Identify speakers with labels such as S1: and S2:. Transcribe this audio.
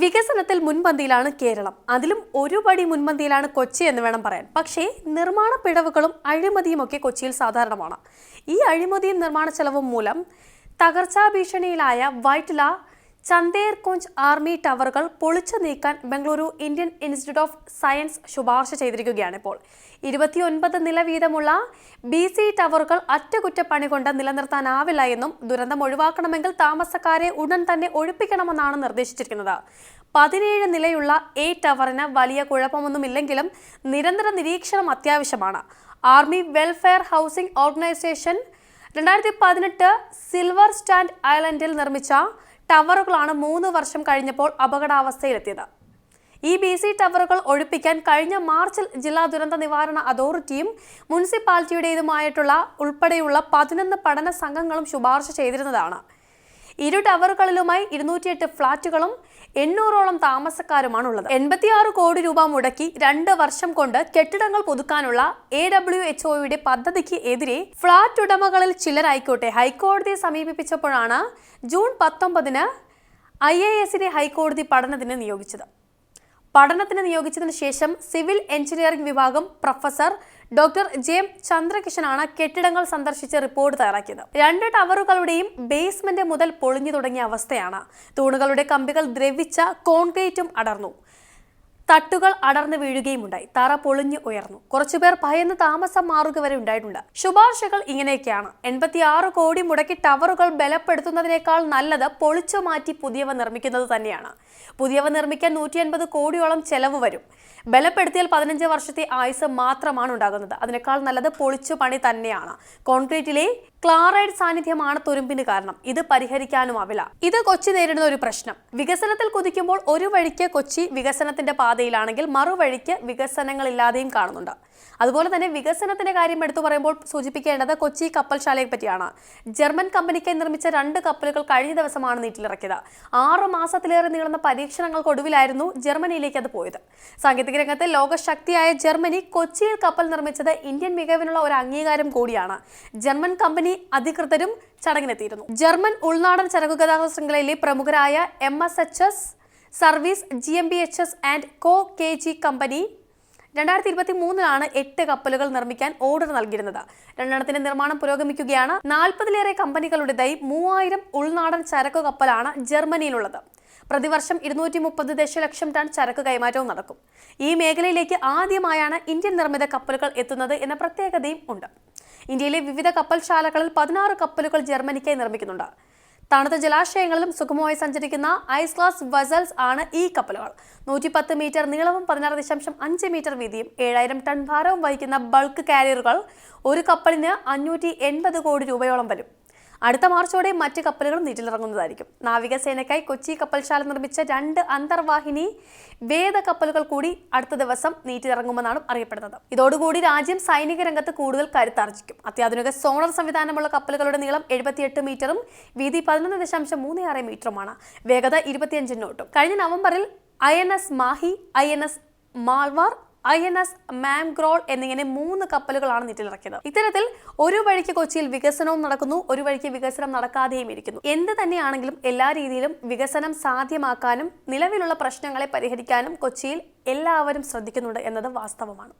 S1: വികസനത്തിൽ മുൻപന്തിയിലാണ് കേരളം. അതിലും ഒരുപടി മുൻപന്തിയിലാണ് കൊച്ചി എന്ന് വേണം പറയാൻ. പക്ഷേ നിർമ്മാണ പിഴവുകളും അഴിമതിയും ഒക്കെ കൊച്ചിയിൽ സാധാരണമാണ്. ഈ അഴിമതിയും നിർമ്മാണ ചെലവും മൂലം തകർച്ചാ ഭീഷണിയിലായ വൈറ്റ്ല ചന്ദേർ കുഞ്ച് ആർമി ടവറുകൾ പൊളിച്ചു നീക്കാൻ Bengaluru Indian Institute of Science ശുപാർശ ചെയ്തിരിക്കുകയാണ് ഇപ്പോൾ. ഇരുപത്തിയൊൻപത് നില വീതമുള്ള ബി സി ടവറുകൾ അറ്റകുറ്റപ്പണി കൊണ്ട് നിലനിർത്താനാവില്ല എന്നും ദുരന്തം ഒഴിവാക്കണമെങ്കിൽ താമസക്കാരെ ഉടൻ തന്നെ ഒഴിപ്പിക്കണമെന്നാണ് നിർദ്ദേശിച്ചിരിക്കുന്നത്. പതിനേഴ് നിലയുള്ള എ ടവറിന് വലിയ കുഴപ്പമൊന്നുമില്ലെങ്കിലും നിരന്തര നിരീക്ഷണം അത്യാവശ്യമാണ്. ആർമി വെൽഫെയർ ഹൗസിംഗ് ഓർഗനൈസേഷൻ രണ്ടായിരത്തി പതിനെട്ട് സിൽവർ സ്റ്റാൻഡ് ഐലൻഡിൽ നിർമ്മിച്ച ടവറുകളാണ് മൂന്ന് വർഷം കഴിഞ്ഞപ്പോൾ അപകടാവസ്ഥയിലെത്തിയത്. ഈ ബി സി ടവറുകൾ ഒഴിപ്പിക്കാൻ കഴിഞ്ഞ മാർച്ചിൽ ജില്ലാ ദുരന്ത നിവാരണ അതോറിറ്റിയും മുനിസിപ്പാലിറ്റിയുടേതുമായിട്ടുള്ള ഉൾപ്പെടെയുള്ള പതിനൊന്ന് പഠന സംഘങ്ങളും ശുപാർശ ചെയ്തിരുന്നതാണ്. ഇരു ടവറുകളിലുമായി ഇരുന്നൂറ്റിയെട്ട് ഫ്ളാറ്റുകളും എണ്ണൂറോളം താമസക്കാരുമാണ് ഉള്ളത് എൺപത്തിയാറ് കോടി രൂപ മുടക്കി രണ്ട് വർഷം കൊണ്ട് കെട്ടിടങ്ങൾ പുതുക്കാനുള്ള എ ഡബ്ല്യു എച്ച് ഒയുടെ പദ്ധതിക്ക് എതിരെ ഫ്ളാറ്റ് ഉടമകളിൽ ചിലരായിക്കോട്ടെ ഹൈക്കോടതിയെ സമീപിപ്പിച്ചപ്പോഴാണ് ജൂൺ പത്തൊമ്പതിന് ഐ എ എസിനെ ഹൈക്കോടതി പഠനത്തിന് നിയോഗിച്ചത്. പഠനത്തിന് നിയോഗിച്ചതിന് ശേഷം സിവിൽ എഞ്ചിനീയറിംഗ് വിഭാഗം പ്രൊഫസർ ഡോക്ടർ ജെ എം ചന്ദ്രകിഷനാണ് കെട്ടിടങ്ങൾ സന്ദർശിച്ച് റിപ്പോർട്ട് തയ്യാറാക്കിയത്. രണ്ട് ടവറുകളുടെയും ബേസ്മെന്റ് മുതൽ പൊളിഞ്ഞു തുടങ്ങിയ അവസ്ഥയാണ്. തൂണുകളുടെ കമ്പികൾ ദ്രവിച്ച കോൺക്രീറ്റും അടർന്നു. തട്ടുകൾ അടർന്നു വീഴുകയും ഉണ്ടായി തറ പൊളിഞ്ഞു ഉയർന്നു. കുറച്ചുപേർ ഭയന്ന് താമസം മാറുക വരെ ഉണ്ടായിട്ടുണ്ട്. ശുപാർശകൾ ഇങ്ങനെയൊക്കെയാണ്. എൺപത്തിയാറ് കോടി മുടക്കി ടവറുകൾ ബലപ്പെടുത്തുന്നതിനേക്കാൾ നല്ലത് പൊളിച്ചു മാറ്റി പുതിയവ നിർമ്മിക്കുന്നത് തന്നെയാണ്. പുതിയവ നിർമ്മിക്കാൻ നൂറ്റി അൻപത് കോടിയോളം ചെലവ് വരും. ബലപ്പെടുത്തിയാൽ പതിനഞ്ച് വർഷത്തെ ആയുസ് മാത്രമാണ് ഉണ്ടാകുന്നത്. അതിനേക്കാൾ നല്ലത് പൊളിച്ചു പണി തന്നെയാണ്. കോൺക്രീറ്റിലെ ക്ലാറൈഡ് സാന്നിധ്യമാണ് തുരുമ്പിന് കാരണം. ഇത് പരിഹരിക്കാനുമാവില്ല ഇത് കൊച്ചി നേരിടുന്ന ഒരു പ്രശ്നം. വികസനത്തിൽ കുതിക്കുമ്പോൾ ഒരു വഴിക്ക് കൊച്ചി വികസനത്തിന്റെ പാതയിലാണെങ്കിൽ മറുവഴിക്ക് വികസനങ്ങളില്ലാതെയും കാണുന്നുണ്ട്. അതുപോലെ തന്നെ വികസനത്തിന്റെ കാര്യം എടുത്തു പറയുമ്പോൾ സൂചിപ്പിക്കേണ്ടത് കൊച്ചി കപ്പൽശാലയെ പറ്റിയാണ്. ജർമ്മൻ കമ്പനിക്കായി നിർമ്മിച്ച രണ്ട് കപ്പലുകൾ കഴിഞ്ഞ ദിവസമാണ് നീറ്റിലിറക്കിയത് ആറു മാസത്തിലേറെ നീളുന്ന പരീക്ഷണങ്ങൾക്കൊടുവിലായിരുന്നു ജർമ്മനിയിലേക്ക് അത് പോയത്. സാങ്കേതിക രംഗത്ത് ലോകശക്തിയായ ജർമ്മനി കൊച്ചിയിൽ കപ്പൽ നിർമ്മിച്ചത് ഇന്ത്യൻ മികവിനുള്ള ഒരു അംഗീകാരം കൂടിയാണ്. ജർമ്മൻ കമ്പനി അധികൃതരും ചടങ്ങിനെത്തിയിരുന്നു. ജർമ്മൻ ഉൾനാടൻ ചരക്കു ഗതാഗത ശൃംഖലയിലെ പ്രമുഖരായ M S H S service G M B H S and co K G company രണ്ടായിരത്തി ഇരുപത്തി മൂന്നിലാണ് എട്ട് കപ്പലുകൾ നിർമ്മിക്കാൻ ഓർഡർ നൽകിയിരുന്നത്. രണ്ടെണ്ണത്തിന്റെ നിർമ്മാണം പുരോഗമിക്കുകയാണ്. നാൽപ്പതിലേറെ കമ്പനികളുടേതായി മൂവായിരം ഉൾനാടൻ ചരക്കു കപ്പലാണ് ജർമ്മനിയിലുള്ളത്. പ്രതിവർഷം ഇരുന്നൂറ്റി മുപ്പത് ദശലക്ഷം ടൺ ചരക്ക് കൈമാറ്റവും നടക്കും. ഈ മേഖലയിലേക്ക് ആദ്യമായാണ് ഇന്ത്യൻ നിർമ്മിത കപ്പലുകൾ എത്തുന്നത് എന്ന പ്രത്യേകതയും ഉണ്ട്. ഇന്ത്യയിലെ വിവിധ കപ്പൽശാലകളിൽ പതിനാറ് കപ്പലുകൾ ജർമ്മനിക്കായി നിർമ്മിക്കുന്നുണ്ട്. തണുത്ത ജലാശയങ്ങളിലും സുഗമമായി സഞ്ചരിക്കുന്ന ഐസ് ക്ലാസ് വസൽസ് ആണ് ഈ കപ്പലുകൾ. നൂറ്റി പത്ത് മീറ്റർ നീളവും പതിനാറ് ദശാംശം അഞ്ച് മീറ്റർ വീതിയും ഏഴായിരം ടൺ ഭാരവും വഹിക്കുന്ന ബൾക്ക് കാരിയറുകൾ ഒരു കപ്പലിന് അഞ്ഞൂറ്റി എൺപത് കോടി രൂപയോളം വരും. അടുത്ത മാർച്ചോടെ മറ്റ് കപ്പലുകളും നീറ്റിലിറങ്ങുന്നതായിരിക്കും. നാവികസേനയ്ക്കായി കൊച്ചി കപ്പൽശാല നിർമ്മിച്ച രണ്ട് അന്തർവാഹിനി വേദ കപ്പലുകൾ കൂടി അടുത്ത ദിവസം നീറ്റിലിറങ്ങുമെന്നാണ് അറിയപ്പെടുന്നത്. ഇതോടുകൂടി രാജ്യം സൈനിക രംഗത്ത് കൂടുതൽ കരുത്താർജിക്കും. അത്യാധുനിക സോണർ സംവിധാനമുള്ള കപ്പലുകളുടെ നീളം എഴുപത്തിയെട്ട് മീറ്ററും വീതി പതിനൊന്ന് ദശാംശം മൂന്ന് ആറ് മീറ്ററുമാണ്. വേഗത ഇരുപത്തിയഞ്ചിനോട്ടും. കഴിഞ്ഞ നവംബറിൽ I N S Mahe I N S Malvan I N S Mangrol എന്നിങ്ങനെ മൂന്ന് കപ്പലുകളാണ് നീറ്റിലിറക്കിയത്. ഇത്തരത്തിൽ ഒരു വഴിക്ക് കൊച്ചിയിൽ വികസനവും നടക്കുന്നു ഒരു വഴിക്ക് വികസനം നടക്കാതെയും ഇരിക്കുന്നു. എന്ത് തന്നെയാണെങ്കിലും എല്ലാ രീതിയിലും വികസനം സാധ്യമാക്കാനും നിലവിലുള്ള പ്രശ്നങ്ങളെ പരിഹരിക്കാനും കൊച്ചിയിൽ എല്ലാവരും ശ്രദ്ധിക്കുന്നുണ്ട് എന്നത് വാസ്തവമാണ്.